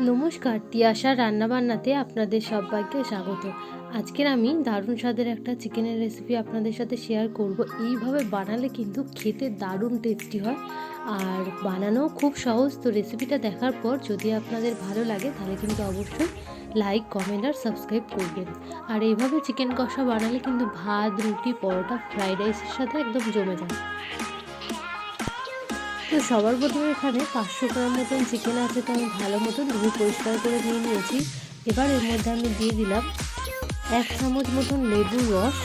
নমস্কার তিয়াশা রান্নাবান্নাতে আপনাদের সবাইকে স্বাগত। আজকের আমি দারুণ স্বাদের একটা চিকেনের রেসিপি আপনাদের সাথে শেয়ার করব। এইভাবে বানালে কিন্তু খেতে দারুণ টেস্টি হয়। আর বানানো খুব সহজ, তো রেসিপিটা দেখার পর যদি আপনাদের ভালো লাগে, তাহলে কিন্তু অবশ্যই লাইক কমেন্ট আর সাবস্ক্রাইব করবেন। আর এইভাবে চিকেন কষা বানালে কিন্তু ভাত, রুটি, পরোটা ফ্রাইড রাইসের সাথে একদম জমে যায়। তো সবার প্রথমে এখানে পাঁচশো গ্রাম মতন চিকেন আছে তো আমি ভালো মতন ধুয়ে পরিষ্কার করে নিয়ে নিয়েছি। এবার এর মধ্যে আমি দিয়ে দিলাম এক চামচ মতন লেবুর রস।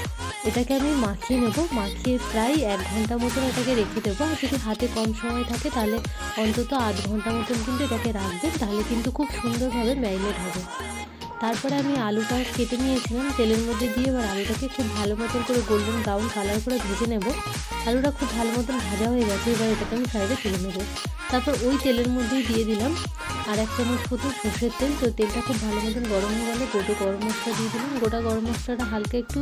এটাকে আমি মাখিয়ে নেব। মাখিয়ে প্রায় এক ঘণ্টা মতন এটাকে রেখে দেবো। আর যদি হাতে কম সময় থাকে তাহলে অন্তত আধ ঘণ্টা মতন কিন্তু এটাকে রাখবেন। তাহলে কিন্তু খুব সুন্দরভাবে ম্যারিনেট হবে। তারপরে আমি আলুটা কেটে নিয়েছিলাম, তেলের মধ্যে দিয়ে এবার আলুটাকে খুব ভালো মতন করে গোল্ডেন ব্রাউন কালার করে ভেজে নেব। আলুটা খুব ভালো মতন ভাজা হয়ে গেছে, এবার এটাকে আমি সাইডে তুলে নেব। তারপর ওই তেলের মধ্যেই দিয়ে দিলাম আর এক চামচ মতো সর্ষের তেল। তো তেলটা খুব ভালো মতন গরম হয়ে গেলে গোটা গরম মশলা দিয়ে দিলাম। গোটা গরম মশলাটা হালকা একটু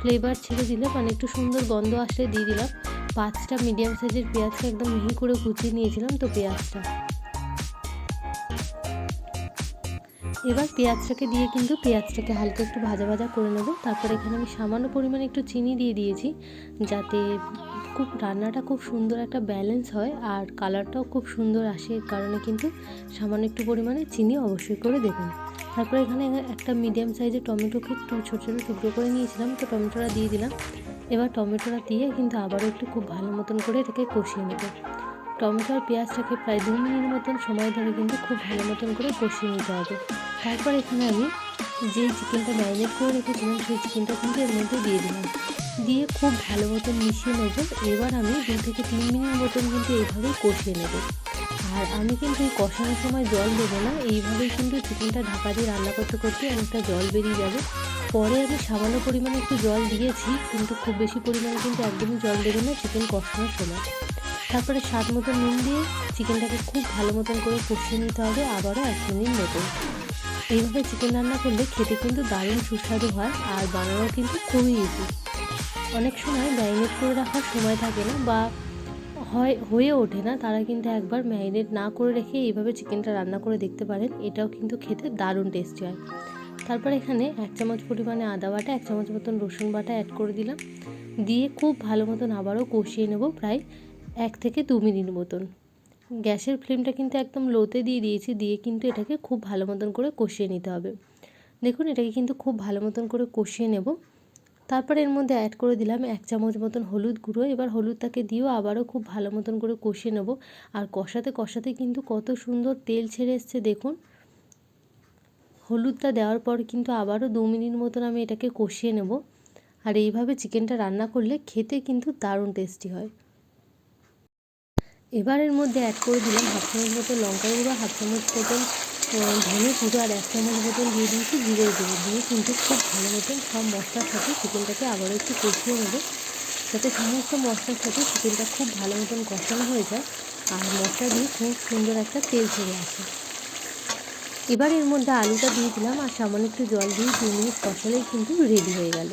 ফ্লেভার ছেড়ে দিলে মানে একটু সুন্দর গন্ধ আসলে দিয়ে দিলাম। পাঁচটা মিডিয়াম সাইজের পেঁয়াজকে একদম মিহি করে কুচিয়ে নিয়েছিলাম, তো পেঁয়াজটা। এবার পেঁয়াজটাকে দিয়ে কিন্তু পেঁয়াজটাকে হালকা একটু ভাজা ভাজা করে নেব। তারপর এখানে আমি সামান্য পরিমাণে একটু চিনি দিয়ে দিয়েছি, যাতে খুব রান্নাটা খুব সুন্দর একটা ব্যালেন্স হয় আর কালারটাও খুব সুন্দর আসে, এর কারণে কিন্তু সামান্য একটু পরিমাণে চিনি অবশ্যই করে দেবেন। তারপর এখানে একটা মিডিয়াম সাইজের টমেটোকে একটু ছোটো ছোটো টুকরো করে নিয়েছিলাম, তো টমেটোটা দিয়ে দিলাম। এবার টমেটোটা দিয়ে কিন্তু আবারও একটু খুব ভালো মতন করে এটাকে কষিয়ে নেব। টমেটো আর পেঁয়াজটাকে প্রায় দু মিনিট মতন সময় ধরে কিন্তু খুব ভালো মতন করে কষিয়ে নিতে হবে। তারপর এখানে আমি যেই চিকেনটা ম্যারিনেট করে রেখেছিলাম, সেই চিকেনটা কিন্তু এর মধ্যে দিয়ে দিলাম। দিয়ে খুব ভালো মতন মিশিয়ে নেব। এবার আমি দু থেকে তিন মিনিট মতন কিন্তু এইভাবেই কষিয়ে নেব। আর আমি কিন্তু এই কষানোর সময় জল দেবো না, এইভাবেই কিন্তু চিকেনটা ঢাকা দিয়ে রান্না করতে করতে অনেকটা জল বেরিয়ে যাবে। পরে আমি সামান্য পরিমাণে একটু জল দিয়েছি, কিন্তু খুব বেশি পরিমাণে কিন্তু একদমই জল দেবে না চিকেন কষানোর সময়। তারপরে স্বাদ মতো নুন দিয়ে চিকেনটাকে খুব ভালো মতন করে কষিয়ে নিতে হবে। আবারও এক মিনিট মতন এইভাবে চিকেন রান্না করলে খেতে কিন্তু দারুণ সুস্বাদু হয় আর বানানো কিন্তু খুবই ইজি অনেক সময় ম্যারিনেট করে রাখার সময় থাকে না বা হয়, হয়ে ওঠে না, তারা কিন্তু একবার ম্যারিনেট না করে রেখে এইভাবে চিকেনটা রান্না করে দেখতে পারেন, এটাও কিন্তু খেতে দারুণ টেস্টি হয়। তারপর এখানে এক চামচ পরিমাণে আদা বাটা, এক চামচ মতন রসুন বাটা অ্যাড করে দিলাম। দিয়ে খুব ভালো মতন আবারও কষিয়ে নেব প্রায় এক থেকে দু মিনিট মতন। গ্যাসের ফ্লেমটা কিন্তু একদম লোতে দিয়ে দিয়েছি, দিয়ে কিন্তু এটাকে খুব ভালো মতন করে কষিয়ে নিতে হবে। দেখুন, এটাকে কিন্তু খুব ভালো মতন করে কষিয়ে নেব। তারপরে এর মধ্যে অ্যাড করে দিলাম এক চামচ মতন হলুদ গুঁড়ো। এবার হলুদটাকে দিয়েও আবারও খুব ভালো মতন করে কষিয়ে নেব। আর কষাতে কষাতে কিন্তু কত সুন্দর তেল ছেড়ে এসছে, দেখুন। হলুদটা দেওয়ার পর কিন্তু আবারও দু মিনিট মতন আমি এটাকে কষিয়ে নেব। আর এইভাবে চিকেনটা রান্না করলে খেতে কিন্তু দারুণ টেস্টি হয়। এবার এর মধ্যে অ্যাড করে দিলাম হাফ চামচ মতো লঙ্কা গুঁড়ো, হাফ চামচ মতন ধনে গুঁড়ো আর এক চামচ মতন দিয়ে দিয়েছি জিরে গুঁড়ো। দিয়ে কিন্তু খুব ভালো মতন সব মশলার সাথে চিকেনটাকে আবারও একটু কষিয়ে নেব। যাতে সমস্ত মশলার সাথে চিকেনটা খুব ভালো মতন কষানো হয়ে যায় আর মশলা দিয়ে খুব সুন্দর একটা তেল ছেড়ে আসে। এবার এর মধ্যে আলুটা দিয়ে দিলাম আর সামান্য একটু জল দিয়ে দু মিনিট কষালেই কিন্তু রেডি হয়ে গেল।